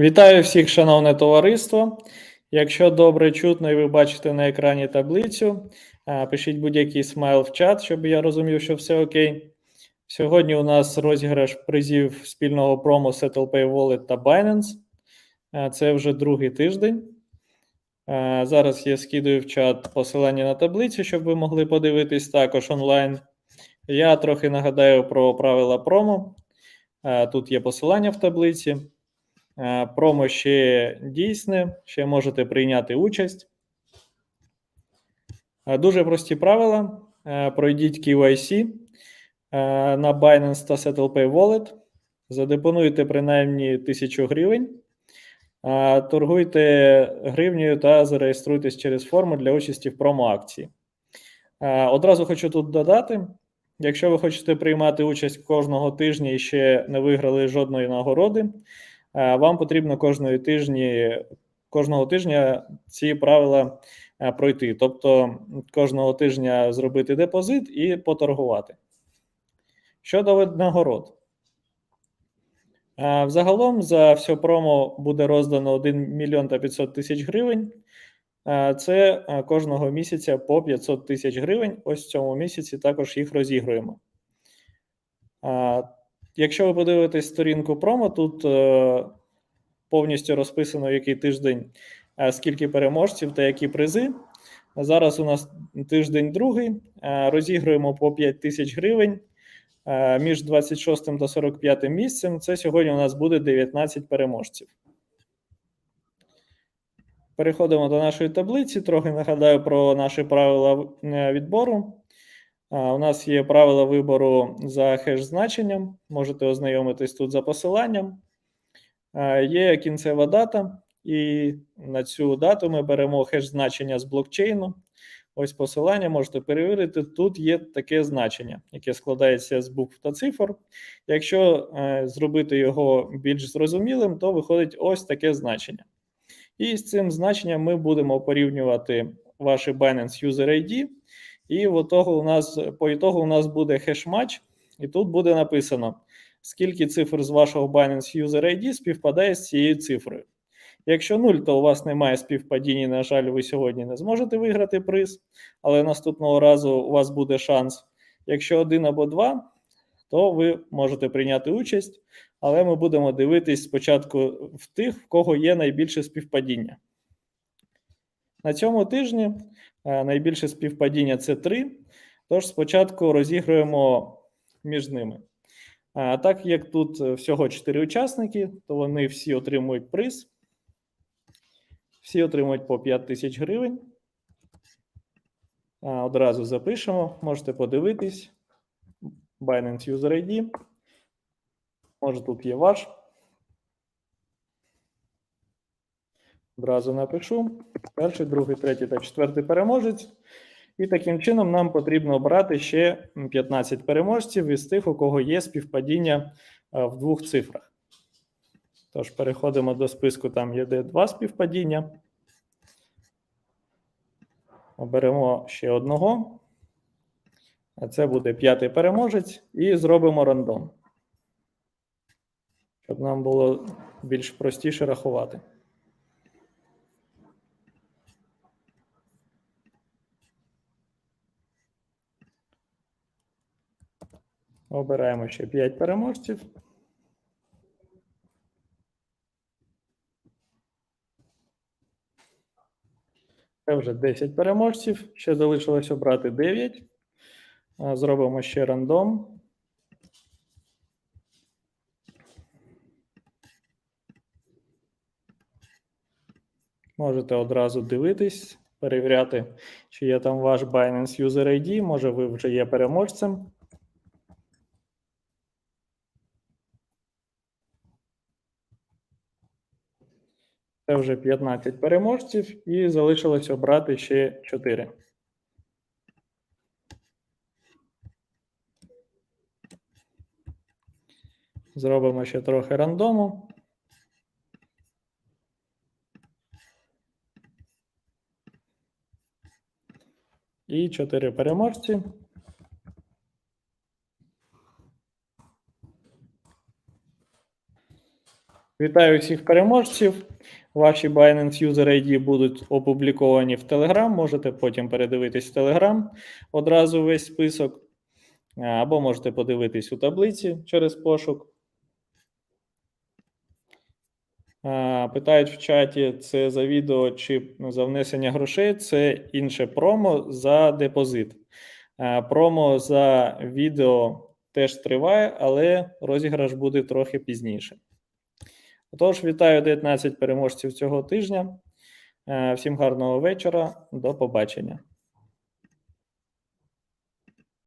Вітаю всіх, шановне товариство. Якщо добре чутно і ви бачите на екрані таблицю, е, пишіть будь-який смайл в чат, щоб я розумів, що все окей. Сьогодні у нас розіграш призів спільного промо SettlePay Wallet та Binance. Е, Це вже другий тиждень. Е, Зараз я скидаю в чат посилання на таблицю, щоб ви могли подивитись також онлайн. Я трохи нагадаю про правила промо. Тут є посилання в таблиці. Е, Промо ще дійсне, ще можете прийняти участь. Е, Дуже прості правила. Е, Пройдіть KYC на Binance та SettlePay Wallet. Задепонуйте принаймні 1000 гривень. Торгуйте гривнею та зареєструйтесь через форму для участі в промо-акції. Одразу хочу тут додати: якщо ви хочете приймати участь кожного тижня і ще не виграли жодної нагороди, вам потрібно кожної тижні, кожного тижня ці правила е, пройти. Тобто кожного тижня зробити депозит і поторгувати. Щодо нагород. Е, Взагалом за все промо буде роздано 1 мільйон та 500 тисяч гривень. Е, Це е, кожного місяця по 500 тисяч гривень. Ось в цьому місяці також їх розігруємо. Якщо ви подивитесь сторінку промо, тут е, повністю розписано, який тиждень, е, скільки переможців та які призи. Зараз у нас тиждень другий. Е, Розігруємо по 5 тисяч гривень. Між 26 та 45 місцем. Це сьогодні у нас буде 19 переможців. Переходимо до нашої таблиці. Трохи нагадаю про наші правила відбору. У нас є правила вибору за хеш-значенням. Можете ознайомитись тут за посиланням. Є кінцева дата, і на цю дату ми беремо хеш-значення з блокчейну. Ось посилання можете перевірити. Тут є таке значення, яке складається з букв та цифр. Якщо е, зробити його більш зрозумілим, то виходить ось таке значення. І з цим значенням ми будемо порівнювати ваші Binance User ID. І в того у нас по ітогу у нас буде хеш-матч, і тут буде написано, скільки цифр з вашого Binance User ID співпадає з цією цифрою. Якщо 0, то у вас немає співпадіння, на жаль, ви сьогодні не зможете виграти приз, але наступного разу у вас буде шанс. Якщо 1 або 2, то ви можете прийняти участь, але ми будемо дивитись спочатку в тих, в кого є найбільше співпадіння. На цьому тижні е, найбільше співпадіння це 3, тож спочатку розігруємо між ними. А так як тут е, всього 4 учасники, то вони всі отримують приз. Всі отримують по 5 тисяч гривень. Одразу запишемо, можете подивитись. Binance User ID. Може, тут є ваш. Одразу напишу. Перший, другий, третій та четвертий переможець. І таким чином нам потрібно обрати ще 15 переможців із тих, у кого є співпадіння е, в двох цифрах. Тож, переходимо до списку, там є де два співпадіння. Оберемо ще одного. А це буде п'ятий переможець, і зробимо рандом. Щоб нам було більш простіше рахувати. Обираємо ще 5 переможців. Це вже 10 переможців. Ще залишилось обрати 9. Зробимо ще рандом. Можете одразу дивитись, перевіряти, чи є там ваш Binance User ID. Може, ви вже є переможцем. Це вже 15 переможців, і залишилось обрати ще 4. Зробимо ще трохи рандому. І 4 переможці. Вітаю всіх переможців. Ваші Binance User ID будуть опубліковані в Telegram. Можете потім передивитись в Telegram одразу весь список, або можете подивитись у таблиці через пошук. Питають в чаті: це за відео чи за внесення грошей, це інше промо за депозит. Промо за відео теж триває, але розіграш буде трохи пізніше. Отож, вітаю 19 переможців цього тижня. Е, Всім гарного вечора. До побачення.